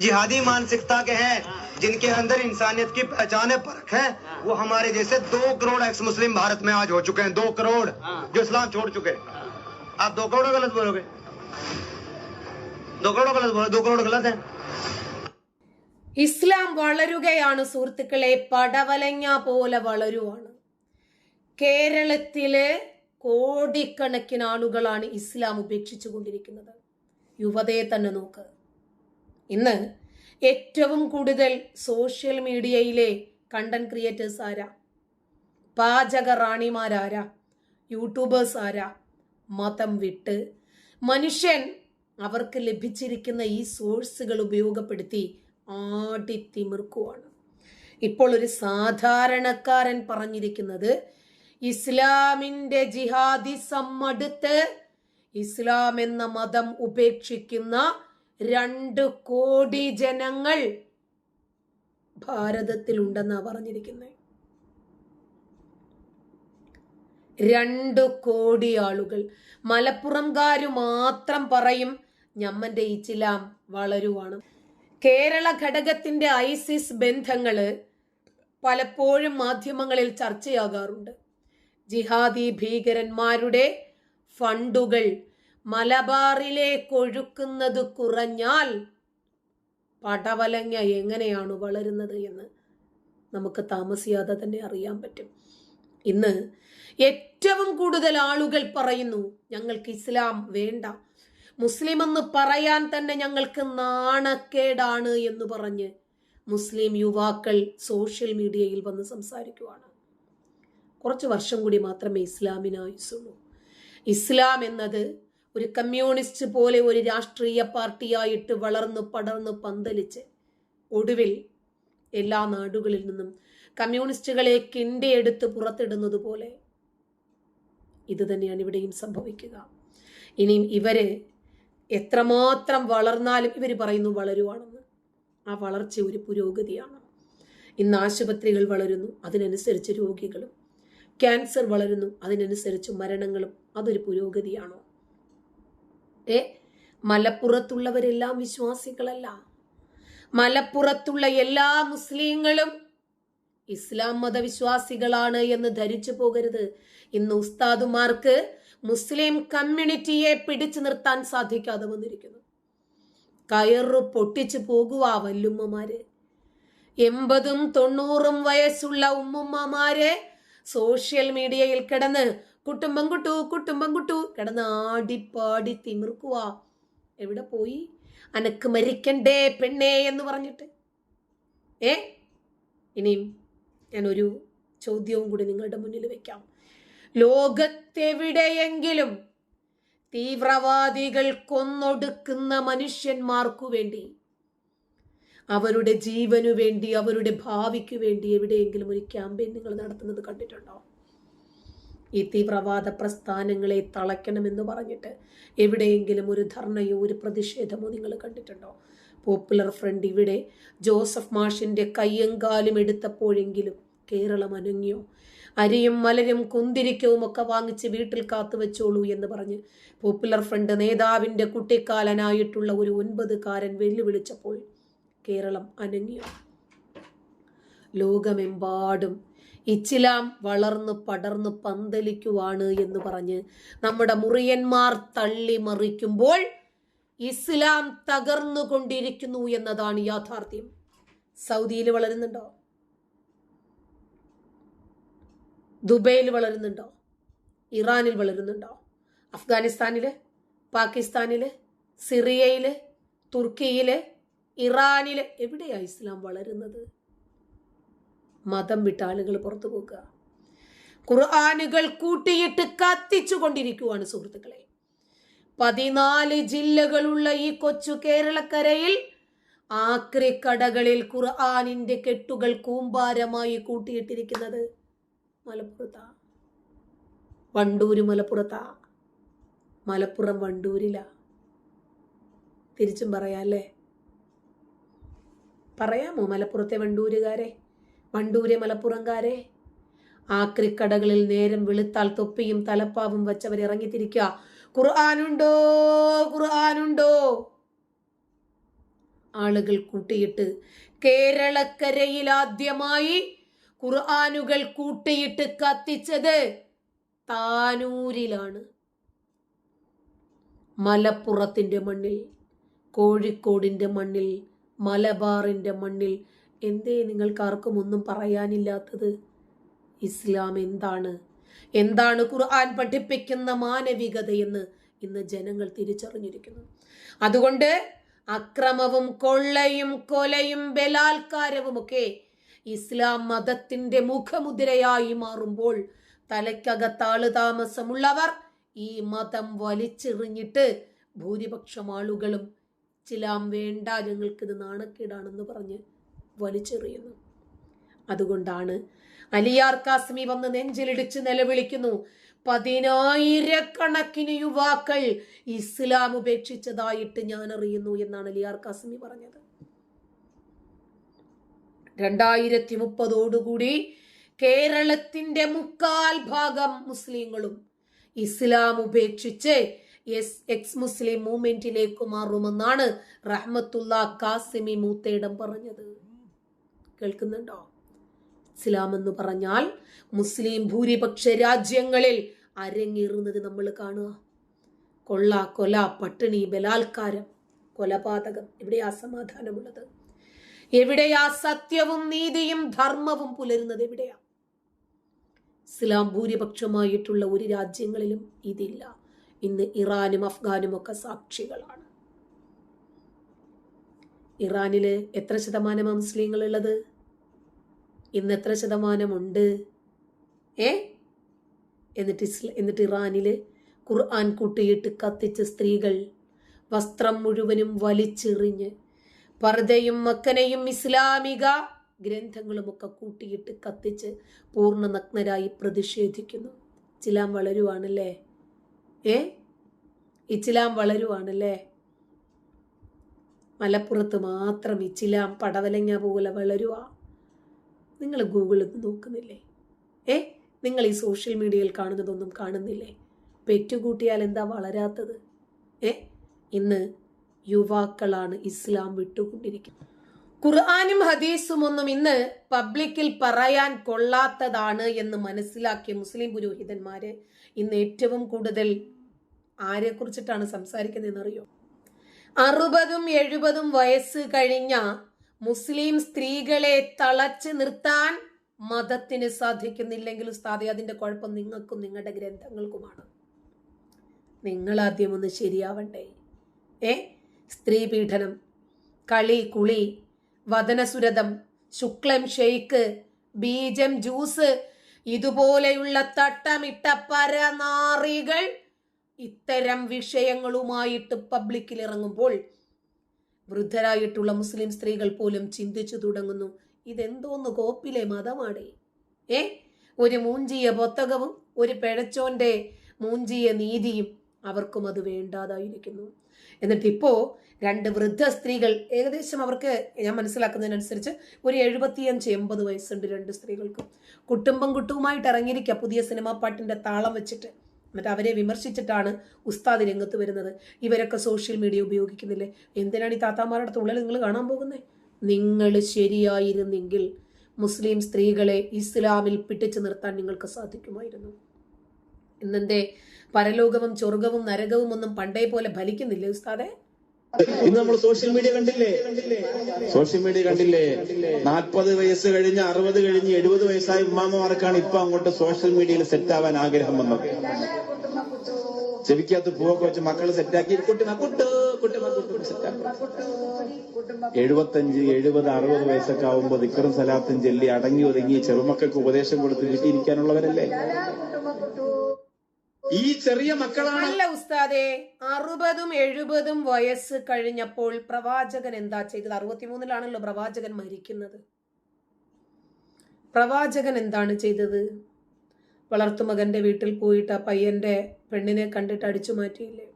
जिहादी मानसिकता के हैं जिनके अंदर इंसानियत की पहचान है परख है वो हमारे जैसे दो करोड़ एक्स मुस्लिम भारत में आज हो चुके हैं दो करोड़ जो इस्लाम छोड़ चुके हैं आप दो करोड़ गलत बोलोगे दो करोड़ गलत बोलो दो करोड़ गलत है ഇസ്ലാം വളരുകയാണ് സുഹൃത്തുക്കളെ പടവലങ്ങ പോലെ വളരുവാണ് കേരളത്തിലെ കോടിക്കണക്കിന് ആളുകളാണ് ഇസ്ലാം ഉപേക്ഷിച്ചു കൊണ്ടിരിക്കുന്നത് യുവതയെ തന്നെ നോക്ക് ഇന്ന് ഏറ്റവും കൂടുതൽ സോഷ്യൽ മീഡിയയിലെ കണ്ടന്റ് ക്രിയേറ്റേഴ്സ് ആരാ? പാചക റാണിമാരാരാ? യൂട്യൂബേഴ്സ് ആരാ? മതം വിട്ട് മനുഷ്യൻ അവർക്ക് ലഭിച്ചിരിക്കുന്ന ഈ സോഴ്സുകൾ ഉപയോഗപ്പെടുത്തി ആടിത്തിമിർക്കുവാണ് ഇപ്പോൾ ഒരു സാധാരണക്കാരൻ പറഞ്ഞിരിക്കുന്നത് ഇസ്ലാമിന്റെ ജിഹാദിസം അടുത്ത് ഇസ്ലാം എന്ന മതം ഉപേക്ഷിക്കുന്ന രണ്ട് കോടി ജനങ്ങൾ ഭാരതത്തിലുണ്ടെന്നാണ് പറഞ്ഞിരിക്കുന്നത് രണ്ട് കോടി ആളുകൾ. മലപ്പുറംകാര് മാത്രം പറയും ഞമ്മന്റെ ഇച്ചിലാം വളരുവാണ്. കേരള ഘടകത്തിന്റെ ഐസിസ് ബന്ധങ്ങൾ പലപ്പോഴും മാധ്യമങ്ങളിൽ ചർച്ചയാകാറുണ്ട്. ജിഹാദി ഭീകരന്മാരുടെ ഫണ്ടുകൾ മലബാറിലേക്ക് ഒഴുക്കുന്നത് കുറഞ്ഞാൽ പടവലങ്ങ എങ്ങനെയാണ് വളരുന്നത് എന്ന് നമുക്ക് താമസിയാതെ തന്നെ അറിയാൻ പറ്റും. ഇന്ന് ഏറ്റവും കൂടുതൽ ആളുകൾ പറയുന്നു ഞങ്ങൾക്ക് ഇസ്ലാം വേണ്ട. മുസ്ലിം എന്ന് പറയാൻ തന്നെ ഞങ്ങൾക്ക് നാണക്കേടാണ് എന്ന് പറഞ്ഞ് മുസ്ലിം യുവാക്കൾ സോഷ്യൽ മീഡിയയിൽ വന്ന് സംസാരിക്കുവാണ്. കുറച്ച് വർഷം കൂടി മാത്രമേ ഇസ്ലാമിനായുസുള്ളൂ ഇസ്ലാം എന്നത് ഒരു കമ്മ്യൂണിസ്റ്റ് പോലെ ഒരു രാഷ്ട്രീയ പാർട്ടിയായിട്ട് വളർന്നു പടർന്നു പന്തലിച്ച് ഒടുവിൽ എല്ലാ നാടുകളിൽ നിന്നും കമ്മ്യൂണിസ്റ്റുകളെ കിണ്ടിയെടുത്ത് പുറത്തിടുന്നത് പോലെ ഇത് തന്നെയാണ് ഇവിടെയും സംഭവിക്കുക. ഇനിയും ഇവരെ എത്രമാത്രം വളർന്നാലും ഇവർ പറയുന്നു വളരുവാണെന്ന്. ആ വളർച്ച ഒരു പുരോഗതിയാണ്. ഇന്ന് ആശുപത്രികൾ വളരുന്നു അതിനനുസരിച്ച് രോഗികളും ക്യാൻസർ വളരുന്നു അതിനനുസരിച്ച് മരണങ്ങളും അതൊരു പുരോഗതിയാണോ? ഏ? മലപ്പുറത്തുള്ളവരെല്ലാം വിശ്വാസികളല്ല. മലപ്പുറത്തുള്ള എല്ലാ മുസ്ലിങ്ങളും ഇസ്ലാം മതവിശ്വാസികളാണ് എന്ന് ധരിച്ചു പോകരുത്. ഇന്ന് ഉസ്താദുമാർക്ക് മുസ്ലിം കമ്മ്യൂണിറ്റിയെ പിടിച്ചു നിർത്താൻ സാധിക്കാതെ വന്നിരിക്കുന്നു. കയറു പൊട്ടിച്ചു പോകുക വല്ലുമ്മമാര്. എൺപതും തൊണ്ണൂറും വയസ്സുള്ള ഉമ്മുമ്മമാരെ സോഷ്യൽ മീഡിയയിൽ കിടന്ന് കുട്ടുമ്പം കുട്ടു കുട്ടുമ്പം കുട്ടു. കിടന്ന് ആടിപ്പാടി തിമിർക്കുക എവിടെ പോയി? അനക്ക് മരിക്കണ്ടേ പെണ്ണേ എന്ന് പറഞ്ഞിട്ട്. ഏ? ഇനിയും ഞാനൊരു ചോദ്യവും കൂടി നിങ്ങളുടെ മുന്നിൽ വെക്കാം. ലോകത്തെവിടെയെങ്കിലും തീവ്രവാദികൾ കൊന്നൊടുക്കുന്ന മനുഷ്യന്മാർക്കു വേണ്ടി അവരുടെ ജീവനു വേണ്ടി അവരുടെ ഭാവിക്ക് വേണ്ടി എവിടെയെങ്കിലും ഒരു ക്യാമ്പയിൻ നിങ്ങൾ നടത്തുന്നത് കണ്ടിട്ടുണ്ടോ? ഈ തീവ്രവാദ പ്രസ്ഥാനങ്ങളെ തളയ്ക്കണമെന്ന് പറഞ്ഞിട്ട് എവിടെയെങ്കിലും ഒരു ധർണയോ ഒരു പ്രതിഷേധമോ നിങ്ങൾ കണ്ടിട്ടുണ്ടോ? പോപ്പുലർ ഫ്രണ്ട് ഇവിടെ ജോസഫ് മാഷിന്റെ കയ്യങ്കാലും എടുത്തപ്പോഴെങ്കിലും കേരളം അനങ്ങിയോ? അരിയും മലരും കുന്തിരിക്കവും ഒക്കെ വാങ്ങിച്ച് വീട്ടിൽ കാത്തു വെച്ചോളൂ എന്ന് പറഞ്ഞ് പോപ്പുലർ ഫ്രണ്ട് നേതാവിന്റെ കുട്ടിക്കാലനായിട്ടുള്ള ഒരു ഒൻപതുകാരൻ വെല്ലുവിളിച്ചപ്പോൾ കേരളം അനങ്ങിയോ? ലോകമെമ്പാടും ഇച്ചിലാം വളർന്ന് പടർന്ന് പന്തലിക്കുവാണ് എന്ന് പറഞ്ഞ് നമ്മുടെ മുറിയന്മാർ തള്ളി മറിക്കുമ്പോൾ ഇസ്ലാം തകർന്നു കൊണ്ടിരിക്കുന്നു എന്നതാണ് യാഥാർത്ഥ്യം. സൗദിയിൽ വളരുന്നുണ്ടോ? ദുബൈയിൽ വളരുന്നുണ്ടോ? ഇറാനിൽ വളരുന്നുണ്ടോ? അഫ്ഗാനിസ്ഥാനിൽ പാകിസ്ഥാനിൽ സിറിയയിൽ തുർക്കിയിൽ ഇറാനിൽ എവിടെയാ ഇസ്ലാം വളരുന്നത്? മതം വിട്ട ആളുകൾ പുറത്തു പോകുക ഖുർആാനുകൾ കൂട്ടിയിട്ട് കത്തിച്ചു കൊണ്ടിരിക്കുവാണ് സുഹൃത്തുക്കളെ. പതിനാല് ജില്ലകളുള്ള ഈ കൊച്ചു കേരളക്കരയിൽ ആക്രിക്കടകളിൽ ഖുർആാനിന്റെ കെട്ടുകൾ കൂമ്പാരമായി കൂട്ടിയിട്ടിരിക്കുന്നത് മലപ്പുറത്താ. വണ്ടൂര് മലപ്പുറത്താ. മലപ്പുറം വണ്ടൂരിലാ. തിരിച്ചും പറയാല്ലേ പറയാമോ മലപ്പുറത്തെ വണ്ടൂരുകാരെ? വണ്ടൂരെ മലപ്പുറംകാരെ. ആക്രിക്കടകളിൽ നേരം വെളുത്താൽ തൊപ്പിയും തലപ്പാവും വെച്ചവർ ഇറങ്ങിത്തിരിക്കുക. ഖുർആാനുണ്ടോ? ഖുർആാനുണ്ടോ? ആളുകൾ കൂട്ടിയിട്ട് കേരളക്കരയിൽ ആദ്യമായി ഖുർആാനുകൾ കൂട്ടിയിട്ട് കത്തിച്ചത് താനൂരിലാണ്. മലപ്പുറത്തിന്റെ മണ്ണിൽ കോഴിക്കോടിന്റെ മണ്ണിൽ മലബാറിന്റെ മണ്ണിൽ എന്തേ നിങ്ങൾക്കാർക്കും ഒന്നും പറയാനില്ലാത്തത്? ഇസ്ലാം എന്താണ്? എന്താണ് ഖുർആൻ പഠിപ്പിക്കുന്ന മാനവികതയെന്ന് ഇന്ന് ജനങ്ങൾ തിരിച്ചറിഞ്ഞിരിക്കുന്നു. അതുകൊണ്ട് അക്രമവും കൊള്ളയും കൊലയും ബലാത്കാരവുമൊക്കെ ഇസ്ലാം മതത്തിന്റെ മുഖമുദ്രയായി മാറുമ്പോൾ തലയ്ക്കകത്താൾ താമസമുള്ളവർ ഈ മതം വലിച്ചെറിഞ്ഞിട്ട് ഭൂരിപക്ഷം ആളുകളും ചിലാം വേണ്ട ഞങ്ങൾക്കിത് നാണക്കേടാണെന്ന് പറഞ്ഞ് വലിച്ചെറിയുന്നു. അതുകൊണ്ടാണ് അലിയാർ കാസ്മി വന്ന് നെഞ്ചിലിടിച്ച് നിലവിളിക്കുന്നു. പതിനായിരക്കണക്കിന് യുവാക്കൾ ഇസ്ലാം ഉപേക്ഷിച്ചതായിട്ട് ഞാൻ അറിയുന്നു എന്നാണ് അലിയാർ കാസ്മി പറഞ്ഞത്. രണ്ടായിരത്തി മുപ്പതോടുകൂടി കേരളത്തിന്റെ മുക്കാൽ ഭാഗം മുസ്ലിങ്ങളും ഇസ്ലാം ഉപേക്ഷിച്ച് എസ് എക്സ് മുസ്ലിം മൂവ്മെന്റിലേക്ക് മാറുമെന്നാണ് റഹ്മത്തുള്ള കാസിമി മൂത്തേടം പറഞ്ഞത്. കേൾക്കുന്നുണ്ടോ? ഇസ്ലാം എന്ന് പറഞ്ഞാൽ മുസ്ലിം ഭൂരിപക്ഷ രാജ്യങ്ങളിൽ അരങ്ങേറുന്നത് നമ്മൾ കാണുക. കൊള്ള കൊല പട്ടിണി ബലാത്കാരം കൊലപാതകം. എവിടെയാ സമാധാനമുള്ളത്? എവിടെയാ സത്യവും നീതിയും ധർമ്മവും പുലരുന്നത് എവിടെയാ? ഇസ്ലാം ഭൂരിപക്ഷമായിട്ടുള്ള ഒരു രാജ്യങ്ങളിലും ഇതില്ല. ഇന്ന് ഇറാനും അഫ്ഗാനും ഒക്കെ സാക്ഷികളാണ്. ഇറാനിൽ എത്ര ശതമാനം മുസ്ലിങ്ങൾ ഉള്ളത് ഇന്ന് എത്ര ശതമാനമുണ്ട്? ഏ? എന്നിട്ട് ഇസ്ല എന്നിട്ട് ഇറാനിൽ ഖുർആൻ കൂട്ടിയിട്ട് കത്തിച്ച സ്ത്രീകൾ വസ്ത്രം മുഴുവനും വലിച്ചെറിഞ്ഞ് പർദയും മക്കനെയും ഇസ്ലാമിക ഗ്രന്ഥങ്ങളുമൊക്കെ കൂട്ടിയിട്ട് കത്തിച്ച് പൂർണ നഗ്നരായി പ്രതിഷേധിക്കുന്നു. ചിലാം വളരുവാണല്ലേ? ഏ? ഇച്ചിലാം വളരുവാണല്ലേ? മലപ്പുറത്ത് മാത്രം ഇച്ചിലാം പടവലങ്ങ പോലെ വളരുക. നിങ്ങൾ ഗൂഗിളിൽ നോക്കുന്നില്ലേ? ഏ നിങ്ങൾ ഈ സോഷ്യൽ മീഡിയയിൽ കാണുന്നതൊന്നും കാണുന്നില്ലേ? പെറ്റുകൂട്ടിയാൽ എന്താ വളരാത്തത്? ഏ ഇന്ന് യുവാക്കളാണ് ഇസ്ലാം വിട്ടുകൊണ്ടിരിക്കുന്നത്. ഖുർആാനും ഹദീസും ഒന്നും ഇന്ന് പബ്ലിക്കിൽ പറയാൻ കൊള്ളാത്തതാണ് എന്ന് മനസ്സിലാക്കിയ മുസ്ലിം പുരോഹിതന്മാര് ഇന്ന് ഏറ്റവും കൂടുതൽ ആരെ കുറിച്ചിട്ടാണ് സംസാരിക്കുന്നതെന്നറിയോ? അറുപതും എഴുപതും വയസ്സ് കഴിഞ്ഞ മുസ്ലിം സ്ത്രീകളെ തളച്ച് നിർത്താൻ മതത്തിന് സാധിക്കുന്നില്ലെങ്കിൽ ഉസ്താദെ അതിന്റെ കുഴപ്പം നിങ്ങൾക്കും നിങ്ങളുടെ ഗ്രന്ഥങ്ങൾക്കുമാണ്. നിങ്ങൾ ആദ്യം ഒന്ന് ശരിയാവണ്ടേ? ഏ? സ്ത്രീ പീഡനം കളി കുളി വദനസുരതം ശുക്ലം ഷെയ്ക്ക് ബീജം ജ്യൂസ് ഇതുപോലെയുള്ള തട്ടമിട്ട പരനാറികൾ ഇത്തരം വിഷയങ്ങളുമായിട്ട് പബ്ലിക്കിൽ ഇറങ്ങുമ്പോൾ വൃദ്ധരായിട്ടുള്ള മുസ്ലിം സ്ത്രീകൾ പോലും ചിന്തിച്ചു തുടങ്ങുന്നു ഇതെന്തോന്ന് കോപ്പിലെ മതമാടേ ഏ? ഒരു മൂഞ്ചിയ പൊത്തകവും ഒരു പിഴച്ചോന്റെ മൂഞ്ചിയ നീതിയും അവർക്കും അത് വേണ്ടാതായിരിക്കുന്നു. എന്നിട്ട് ഇപ്പോ രണ്ട് വൃദ്ധ സ്ത്രീകൾ ഏകദേശം അവർക്ക് ഞാൻ മനസ്സിലാക്കുന്നതിനനുസരിച്ച് ഒരു എഴുപത്തിയഞ്ച് എൺപത് വയസ്സുണ്ട് രണ്ട് സ്ത്രീകൾക്കും. കുട്ടുമ്പം കുട്ടുവുമായിട്ട് ഇറങ്ങിയിരിക്കുക പുതിയ സിനിമാ പാട്ടിന്റെ താളം വെച്ചിട്ട്. എന്നിട്ട് അവരെ വിമർശിച്ചിട്ടാണ് ഉസ്താദ് രംഗത്ത് വരുന്നത്. ഇവരൊക്കെ സോഷ്യൽ മീഡിയ ഉപയോഗിക്കുന്നില്ലേ? എന്തിനാണ് ഈ താത്താമാരുടെ തുള്ളൽ നിങ്ങൾ കാണാൻ പോകുന്നത് നിങ്ങൾ ശരിയായിരുന്നെങ്കിൽ മുസ്ലിം സ്ത്രീകളെ ഇസ്ലാമിൽ പിടിച്ചു നിർത്താൻ നിങ്ങൾക്ക് സാധിക്കുമായിരുന്നു. ഇന്നെന്തേ പരലോകവും ചൊർഗവും നരകവും ഒന്നും പണ്ടേ പോലെ ഫലിക്കുന്നില്ലേ ഉസ്താദെ? ഇന്ന് നമ്മൾ സോഷ്യൽ മീഡിയ കണ്ടില്ലേ? സോഷ്യൽ മീഡിയ കണ്ടില്ലേ? നാൽപ്പത് വയസ്സ് കഴിഞ്ഞ് അറുപത് കഴിഞ്ഞ് എഴുപത് വയസ്സായ ഉമ്മാമ്മമാർക്കാണ് ഇപ്പൊ അങ്ങോട്ട് സോഷ്യൽ മീഡിയയിൽ സെറ്റ് ആവാൻ ആഗ്രഹം വന്നത്. ചെവിക്കകത്ത് പൂവൊക്കെ വെച്ച് മക്കൾ സെറ്റാക്കി കുട്ടി കുട്ട് കുട്ടി സെറ്റാക്കി എഴുപത്തഞ്ച് എഴുപത് അറുപത് വയസ്സൊക്കെ ആവുമ്പോ ദിക്കറും സലാത്തും ചെല്ലി അടങ്ങി ഒതുങ്ങി ചെറുമക്കൾക്ക് ഉപദേശം കൊടുത്ത് വീട്ടിയിരിക്കാനുള്ളവരല്ലേ ഈ ചെറിയ മക്കളാണ്. അല്ല ഉസ്താദെ അറുപതും എഴുപതും വയസ്സ് കഴിഞ്ഞപ്പോൾ പ്രവാചകൻ എന്താ ചെയ്തത്? അറുപത്തിമൂന്നിലാണല്ലോ പ്രവാചകൻ മരിക്കുന്നത്. പ്രവാചകൻ എന്താണ് ചെയ്തത്? വളർത്തുമകന്റെ വീട്ടിൽ പോയിട്ട് ആ പയ്യന്റെ പെണ്ണിനെ കണ്ടിട്ട് അടിച്ചു മാറ്റിയില്ലേ?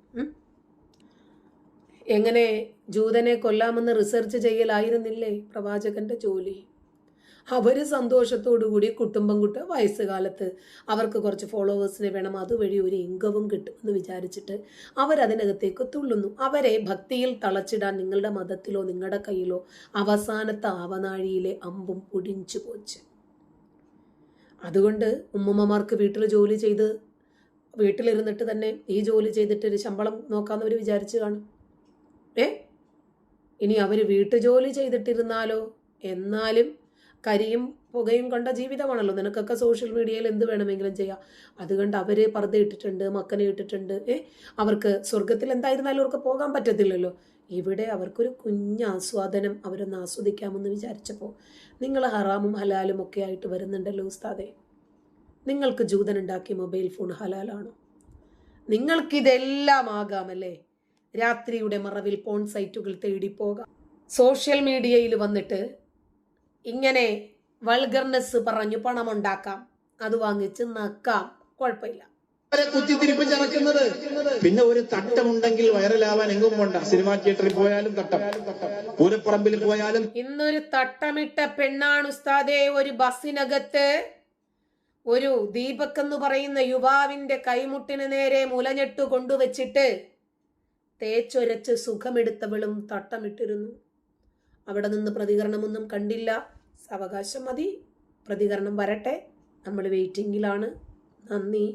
എങ്ങനെ ജൂതനെ കൊല്ലാമെന്ന് റിസർച്ച് ചെയ്യലായിരുന്നില്ലേ പ്രവാചകന്റെ ജോലി? അവർ സന്തോഷത്തോടു കൂടി കുട്ടുമ്പം കുട്ട് വയസ്സുകാലത്ത് അവർക്ക് കുറച്ച് ഫോളോവേഴ്സിനെ വേണം. അതുവഴി ഒരു ഇൻകവും കിട്ടുമെന്ന് വിചാരിച്ചിട്ട് അവരതിനകത്തേക്ക് തുള്ളുന്നു. അവരെ ഭക്തിയിൽ തളച്ചിടാൻ നിങ്ങളുടെ മതത്തിലോ നിങ്ങളുടെ കയ്യിലോ അവസാനത്തെ ആവനാഴിയിലെ അമ്പും പൊടിഞ്ചു പോച്ച്. അതുകൊണ്ട് ഉമ്മമ്മമാർക്ക് വീട്ടിൽ ജോലി ചെയ്ത് വീട്ടിലിരുന്നിട്ട് തന്നെ ഈ ജോലി ചെയ്തിട്ട് ഒരു ശമ്പളം നോക്കാമെന്നവർ വിചാരിച്ചു കാണും. ഏ? ഇനി അവർ വീട്ടുജോലി ചെയ്തിട്ടിരുന്നാലോ? എന്നാലും കരിയും പുകയും കണ്ട ജീവിതമാണല്ലോ. നിനക്കൊക്കെ സോഷ്യൽ മീഡിയയിൽ എന്ത് വേണമെങ്കിലും ചെയ്യാം. അതുകൊണ്ട് അവർ പർദ്ദ ഇട്ടിട്ടുണ്ട് മക്കനെ ഇട്ടിട്ടുണ്ട്. ഏ? അവർക്ക് സ്വർഗത്തിൽ എന്തായിരുന്നാലും അവർക്ക് പോകാൻ പറ്റത്തില്ലല്ലോ. ഇവിടെ അവർക്കൊരു കുഞ്ഞ് ആസ്വാദനം അവരൊന്ന് ആസ്വദിക്കാമെന്ന് വിചാരിച്ചപ്പോൾ നിങ്ങൾ ഹറാമും ഹലാലും ഒക്കെ ആയിട്ട് വരുന്നുണ്ടല്ലോ ഉസ്താദെ. നിങ്ങൾക്ക് ജൂതനുണ്ടാക്കിയ മൊബൈൽ ഫോൺ ഹലാലാണോ? നിങ്ങൾക്കിതെല്ലാം ആകാമല്ലേ? രാത്രിയുടെ മറവിൽ പോൺ സൈറ്റുകൾ തേടി പോകാം സോഷ്യൽ മീഡിയയിൽ വന്നിട്ട് ഇങ്ങനെ വൾഗർനെസ് പറഞ്ഞു പണം ഉണ്ടാക്കാം അത് വാങ്ങിച്ച് നക്കാം. കുഴപ്പമില്ല. പിന്നെ ഒരു തട്ടമുണ്ടെങ്കിൽ വൈറലാവാൻ എങ്ങും പോണ്ട സിനിമാ തിയേറ്ററിൽ പോയാലും തട്ടം. പൂരപ്പറമ്പിൽ പോയാലും ഇന്നൊരു തട്ടമിട്ട പെണ്ണാണ് ഉസ്താദേ ഒരു ബസ്സിനകത്ത്. ഒരു ദീപക് എന്ന് പറയുന്ന യുവാവിന്റെ കൈമുട്ടിന് നേരെ മുലഞ്ഞെട്ടു കൊണ്ടുവച്ചിട്ട് തേച്ചൊരച്ച് സുഖമെടുത്തവളും തട്ടമിട്ടിരുന്നു. അവിടെ നിന്ന് പ്രതികരണമൊന്നും കണ്ടില്ല. അവകാശം മതി. പ്രതികരണം വരട്ടെ. നമ്മൾ വെയിറ്റിംഗിലാണ് നന്ദി.